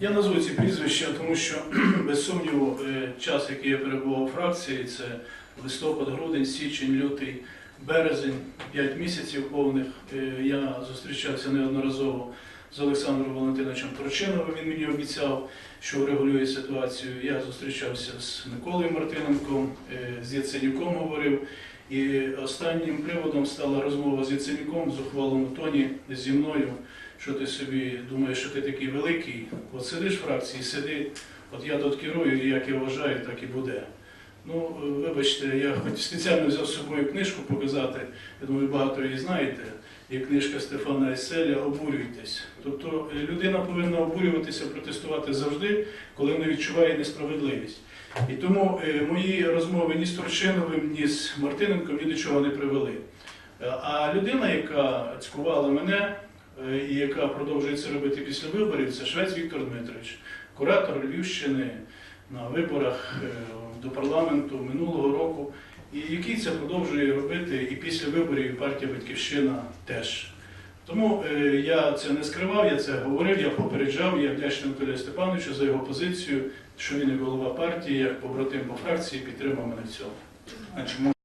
Я назву ці прізвища, тому що без сумніву е, час, який я перебував у фракції, це листопад, грудень, січень, лютий, березень, 5 місяців повних. Е, Я зустрічався неодноразово з Олександром Валентиновичем Трочиновим. Він мені обіцяв, що врегулює ситуацію. Я зустрічався з Миколою Мартиненком, е, з Яценюком говорив. І останнім приводом стала розмова з Яценюком в зухвалому тоні зі мною що ти собі думаєш, що ти такий великий, от сидиш в фракції, сиди, от я тут керую, і як я вважаю, так і буде. Ну, вибачте, я хоч спеціально взяв з собою книжку показати, я думаю, багато її знаєте. Є книжка Стефана Еселя Обурюйтесь. Тобто людина повинна обурюватися, протестувати завжди, коли вона відчуває несправедливість. І тому е, мої розмови ні з Турчиновим, ні з Мартиненком ні до чого не привели. Е, А людина, яка цькувала мене, е, і яка продовжує це робити після виборів, це Швець Віктор Дмитрович, куратор Львівщини на виборах до парламенту минулого року, і який це продовжує робити і після виборів і партія Батьківщина теж. Тому е, я це не скривав, я це говорив, я попереджав, я вдячний Анатолію Степановичу за його позицію, що він і голова партії, як побратим по фракції, підтримав мене в цьому.